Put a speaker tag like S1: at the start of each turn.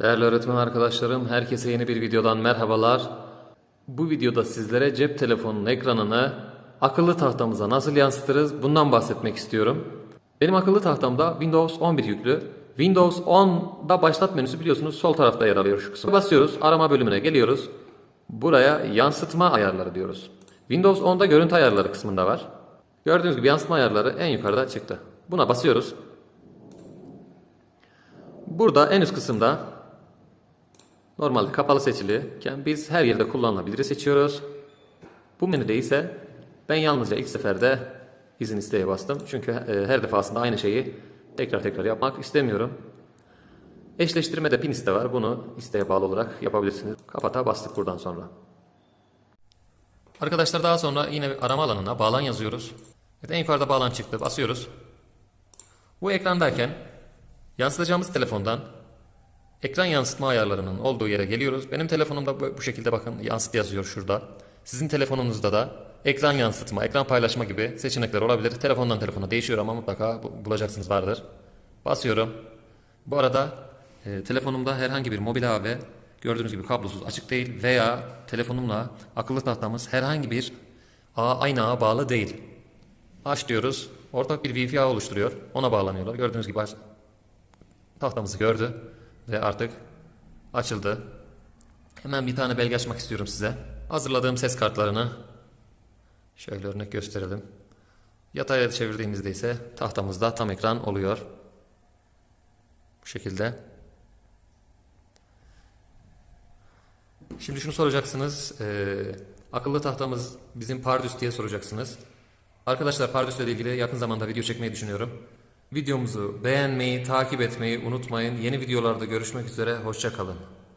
S1: Değerli öğretmen arkadaşlarım, herkese yeni bir videodan merhabalar. Bu videoda sizlere cep telefonunun ekranını akıllı tahtamıza nasıl yansıtırız bundan bahsetmek istiyorum. Benim akıllı tahtamda Windows 11 yüklü. Windows 10'da başlat menüsü biliyorsunuz sol tarafta yer alıyor şu kısım. Basıyoruz, arama bölümüne geliyoruz. Buraya yansıtma ayarları diyoruz. Windows 10'da görüntü ayarları kısmında var. Gördüğünüz gibi yansıtma ayarları en yukarıda çıktı. Buna basıyoruz. Burada en üst kısımda normalde kapalı seçiliyken biz her yerde kullanılabilir seçiyoruz. Bu menüde ise ben yalnızca ilk seferde izin isteye bastım. Çünkü e, her defasında aynı şeyi tekrar tekrar yapmak istemiyorum. Eşleştirmede pin iste var. Bunu isteğe bağlı olarak yapabilirsiniz. Kapata bastık buradan sonra. Arkadaşlar daha sonra yine arama alanına bağlan yazıyoruz. Evet, en yukarıda bağlan çıktı. Basıyoruz. Bu ekrandayken yansıtacağımız telefondan ekran yansıtma ayarlarının olduğu yere geliyoruz. Benim telefonumda bu şekilde bakın yansıt yazıyor şurada. Sizin telefonunuzda da ekran yansıtma, ekran paylaşma gibi seçenekler olabilir. Telefondan telefona değişiyor ama mutlaka bu- bulacaksınız vardır. Basıyorum. Bu arada e, telefonumda herhangi bir mobil ağ ve gördüğünüz gibi kablosuz açık değil veya telefonumla akıllı tahtamız herhangi bir ağ aynı ağa bağlı değil. Aç diyoruz. Ortak bir Wi-Fi ağı oluşturuyor. Ona bağlanıyorlar. Gördüğünüz gibi tahtamızı gördü ve artık açıldı. Hemen bir tane belge açmak istiyorum size. Hazırladığım ses kartlarını şöyle örnek gösterelim. Yataya çevirdiğimizde ise tahtamızda tam ekran oluyor. Bu şekilde. Şimdi şunu soracaksınız. eee, akıllı tahtamız bizim Pardüs diye soracaksınız. Arkadaşlar Pardüs ile ilgili yakın zamanda video çekmeyi düşünüyorum. Videomuzu beğenmeyi, takip etmeyi unutmayın. Yeni videolarda görüşmek üzere. Hoşça kalın.